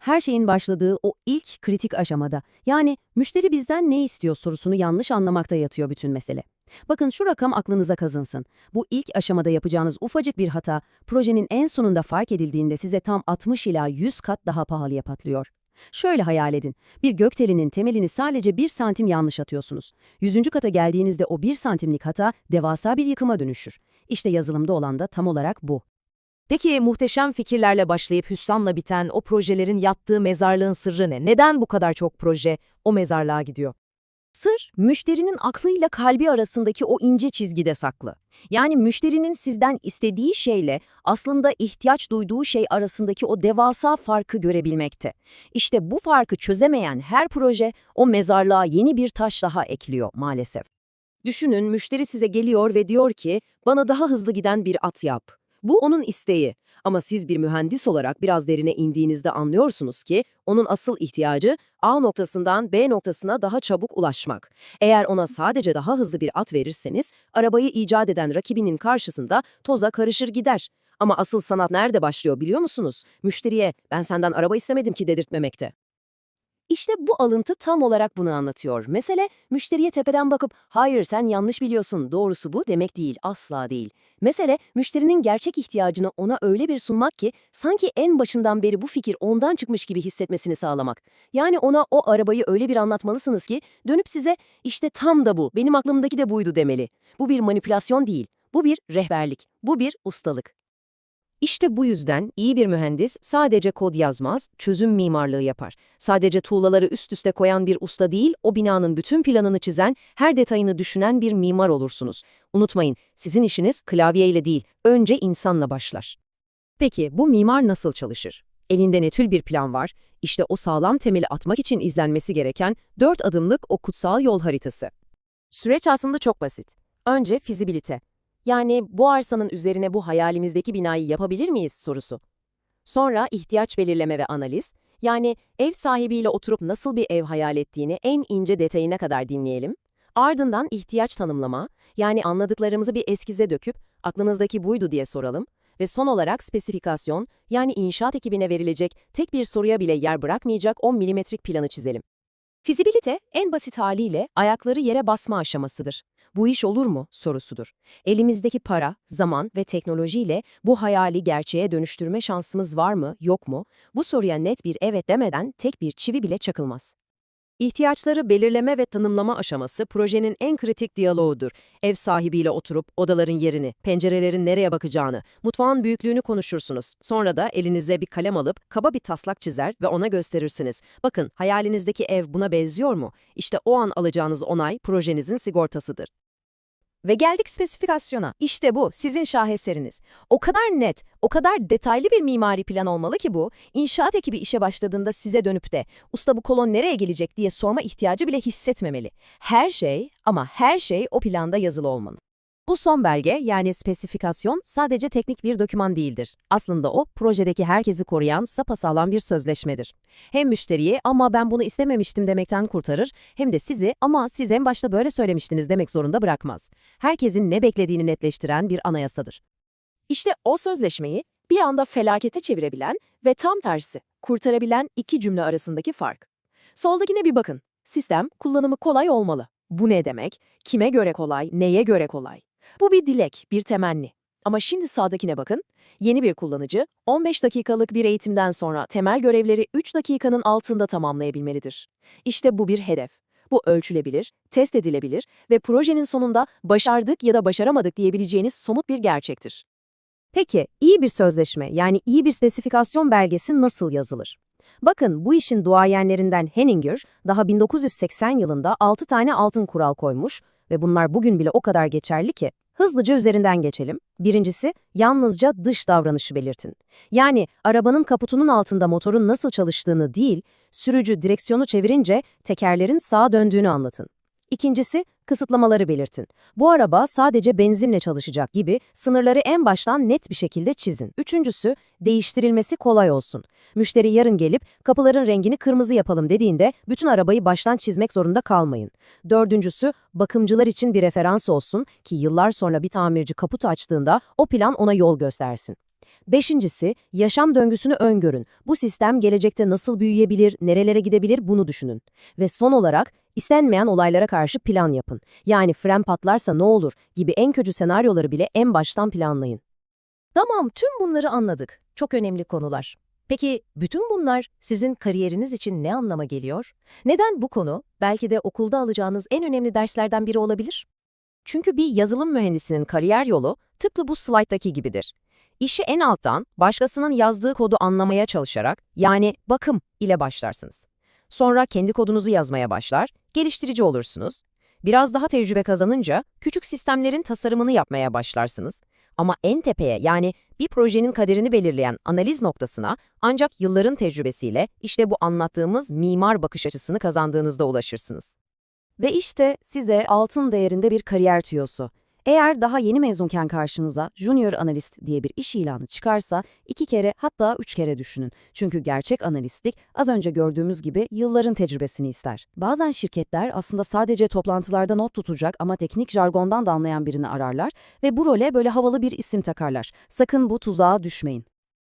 her şeyin başladığı o ilk kritik aşamada. Yani müşteri bizden ne istiyor sorusunu yanlış anlamakta yatıyor bütün mesele. Bakın şu rakam aklınıza kazınsın. Bu ilk aşamada yapacağınız ufacık bir hata, projenin en sonunda fark edildiğinde size tam 60 ila 100 kat daha pahalıya patlıyor. Şöyle hayal edin, bir gökdelinin temelini sadece 1 santim yanlış atıyorsunuz. 100. kata geldiğinizde o 1 santimlik hata devasa bir yıkıma dönüşür. İşte yazılımda olan da tam olarak bu. Peki muhteşem fikirlerle başlayıp hüsranla biten o projelerin yattığı mezarlığın sırrı ne? Neden bu kadar çok proje o mezarlığa gidiyor? Sır, müşterinin aklıyla kalbi arasındaki o ince çizgide saklı. Yani müşterinin sizden istediği şeyle aslında ihtiyaç duyduğu şey arasındaki o devasa farkı görebilmekte. İşte bu farkı çözemeyen her proje o mezarlığa yeni bir taş daha ekliyor maalesef. Düşünün müşteri size geliyor ve diyor ki bana daha hızlı giden bir at yap. Bu onun isteği. Ama siz bir mühendis olarak biraz derine indiğinizde anlıyorsunuz ki onun asıl ihtiyacı A noktasından B noktasına daha çabuk ulaşmak. Eğer ona sadece daha hızlı bir at verirseniz arabayı icat eden rakibinin karşısında toza karışır gider. Ama asıl sanat nerede başlıyor biliyor musunuz? Müşteriye ben senden araba istemedim ki dedirtmemekte. İşte bu alıntı tam olarak bunu anlatıyor. Mesele müşteriye tepeden bakıp hayır sen yanlış biliyorsun doğrusu bu demek değil asla değil. Mesele müşterinin gerçek ihtiyacını ona öyle bir sunmak ki sanki en başından beri bu fikir ondan çıkmış gibi hissetmesini sağlamak. Yani ona o arabayı öyle bir anlatmalısınız ki dönüp size işte tam da bu benim aklımdaki de buydu demeli. Bu bir manipülasyon değil. Bu bir rehberlik. Bu bir ustalık. İşte bu yüzden iyi bir mühendis sadece kod yazmaz, çözüm mimarlığı yapar. Sadece tuğlaları üst üste koyan bir usta değil, o binanın bütün planını çizen, her detayını düşünen bir mimar olursunuz. Unutmayın, sizin işiniz klavyeyle değil, önce insanla başlar. Peki bu mimar nasıl çalışır? Elinde netül bir plan var, işte o sağlam temeli atmak için izlenmesi gereken dört adımlık o kutsal yol haritası. Süreç aslında çok basit. Önce fizibilite. Yani bu arsanın üzerine bu hayalimizdeki binayı yapabilir miyiz sorusu. Sonra ihtiyaç belirleme ve analiz, yani ev sahibiyle oturup nasıl bir ev hayal ettiğini en ince detayına kadar dinleyelim. Ardından ihtiyaç tanımlama, yani anladıklarımızı bir eskize döküp aklınızdaki buydu diye soralım. Ve son olarak spesifikasyon, yani inşaat ekibine verilecek tek bir soruya bile yer bırakmayacak 10 milimetrik planı çizelim. Fizibilite en basit haliyle ayakları yere basma aşamasıdır. Bu iş olur mu sorusudur. Elimizdeki para, zaman ve teknolojiyle bu hayali gerçeğe dönüştürme şansımız var mı, yok mu? Bu soruya net bir evet demeden tek bir çivi bile çakılmaz. İhtiyaçları belirleme ve tanımlama aşaması projenin en kritik diyaloğudur. Ev sahibiyle oturup odaların yerini, pencerelerin nereye bakacağını, mutfağın büyüklüğünü konuşursunuz. Sonra da elinize bir kalem alıp kaba bir taslak çizer ve ona gösterirsiniz. Bakın hayalinizdeki ev buna benziyor mu? İşte o an alacağınız onay projenizin sigortasıdır. Ve geldik spesifikasyona. İşte bu, sizin şaheseriniz. O kadar net, o kadar detaylı bir mimari plan olmalı ki bu, inşaat ekibi işe başladığında size dönüp de, usta bu kolon nereye gelecek diye sorma ihtiyacı bile hissetmemeli. Her şey ama her şey o planda yazılı olmalı. Bu son belge yani spesifikasyon sadece teknik bir doküman değildir. Aslında o projedeki herkesi koruyan sapasağlam bir sözleşmedir. Hem müşteriyi ama ben bunu istememiştim demekten kurtarır hem de sizi ama siz en başta böyle söylemiştiniz demek zorunda bırakmaz. Herkesin ne beklediğini netleştiren bir anayasadır. İşte o sözleşmeyi bir anda felakete çevirebilen ve tam tersi kurtarabilen iki cümle arasındaki fark. Soldakine bir bakın. Sistem kullanımı kolay olmalı. Bu ne demek? Kime göre kolay, neye göre kolay? Bu bir dilek, bir temenni. Ama şimdi sağdakine bakın. Yeni bir kullanıcı, 15 dakikalık bir eğitimden sonra temel görevleri 3 dakikanın altında tamamlayabilmelidir. İşte bu bir hedef. Bu ölçülebilir, test edilebilir ve projenin sonunda başardık ya da başaramadık diyebileceğiniz somut bir gerçektir. Peki, iyi bir sözleşme yani iyi bir spesifikasyon belgesi nasıl yazılır? Bakın bu işin duayenlerinden Henninger daha 1980 yılında 6 tane altın kural koymuş ve bunlar bugün bile o kadar geçerli ki. Hızlıca üzerinden geçelim. Birincisi, yalnızca dış davranışı belirtin. Yani arabanın kaputunun altında motorun nasıl çalıştığını değil, sürücü direksiyonu çevirince tekerlerin sağa döndüğünü anlatın. İkincisi, kısıtlamaları belirtin. Bu araba sadece benzinle çalışacak gibi sınırları en baştan net bir şekilde çizin. Üçüncüsü, değiştirilmesi kolay olsun. Müşteri yarın gelip kapıların rengini kırmızı yapalım dediğinde bütün arabayı baştan çizmek zorunda kalmayın. Dördüncüsü, bakımcılar için bir referans olsun ki yıllar sonra bir tamirci kaputu açtığında o plan ona yol göstersin. Beşincisi, yaşam döngüsünü öngörün. Bu sistem gelecekte nasıl büyüyebilir, nerelere gidebilir bunu düşünün. Ve son olarak, istenmeyen olaylara karşı plan yapın. Yani fren patlarsa ne olur gibi en kötü senaryoları bile en baştan planlayın. Tamam, tüm bunları anladık. Çok önemli konular. Peki bütün bunlar sizin kariyeriniz için ne anlama geliyor? Neden bu konu belki de okulda alacağınız en önemli derslerden biri olabilir? Çünkü bir yazılım mühendisinin kariyer yolu tıpkı bu slayttaki gibidir. İşi en alttan, başkasının yazdığı kodu anlamaya çalışarak, yani bakım ile başlarsınız. Sonra kendi kodunuzu yazmaya başlar, geliştirici olursunuz. Biraz daha tecrübe kazanınca küçük sistemlerin tasarımını yapmaya başlarsınız. Ama en tepeye yani bir projenin kaderini belirleyen analiz noktasına ancak yılların tecrübesiyle işte bu anlattığımız mimar bakış açısını kazandığınızda ulaşırsınız. Ve işte size altın değerinde bir kariyer tüyosu. Eğer daha yeni mezunken karşınıza junior analist diye bir iş ilanı çıkarsa iki kere hatta üç kere düşünün. Çünkü gerçek analistlik az önce gördüğümüz gibi yılların tecrübesini ister. Bazen şirketler aslında sadece toplantılarda not tutacak ama teknik jargondan da anlayan birini ararlar ve bu role böyle havalı bir isim takarlar. Sakın bu tuzağa düşmeyin.